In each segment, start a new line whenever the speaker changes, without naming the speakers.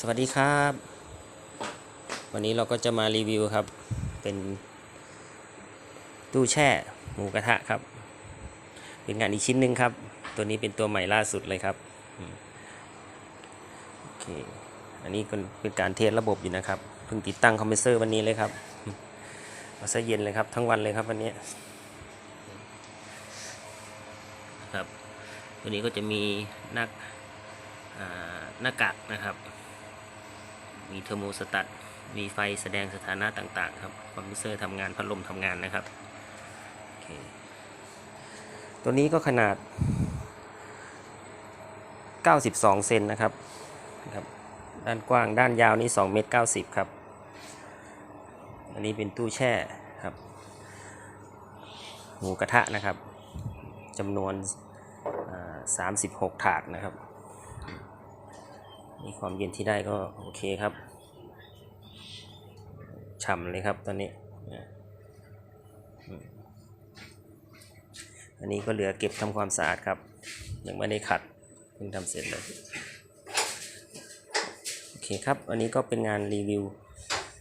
สวัสดีครับ วันนี้เราก็จะมารีวิวครับ เป็นตู้แช่หมูกระทะครับ เป็นงานอีกชิ้นหนึ่งครับ ตัวนี้เป็นตัวใหม่ล่าสุดเลยครับโอเคอันนี้ก็เป็นการเทสระบบอยู่นะครับเพิ่งติดตั้งคอมเพรสเซอร์วันนี้เลยครับมาซะเย็นเลยครับ ทั้งวันเลยครับวันนี้ครับ ตัวนี้ก็จะมีหน้าหน้ากากนะครับ มีเทอร์โมสตัตมีไฟแสดงสถานะต่างๆครับคอมพิวเซอร์ทำงานพัดลมทำงานนะครับโอเคตัวนี้ก็ขนาด 92 เซนนะครับครับ ด้านกว้างด้านยาวนี่2เมตร90 ครับ อันนี้เป็นตู้แช่ครับ หมูกระทะนะครับจำนวน36 ถาดนะครับ นี่ความเย็นที่ได้ก็โอเคครับฉ่ำเลยครับตอนนี้ อันนี้ก็เหลือเก็บทำความสะอาดครับ ยังไม่ได้ขัดเพิ่งทำเสร็จเลย โอเคครับ อันนี้ก็เป็นงานรีวิว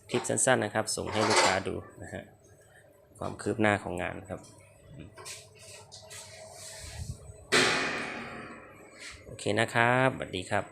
คลิปสั้นๆนะครับ ส่งให้ลูกค้าดูนะฮะ ความคืบหน้าของงานครับ โอเคนะครับสวัสดีครับ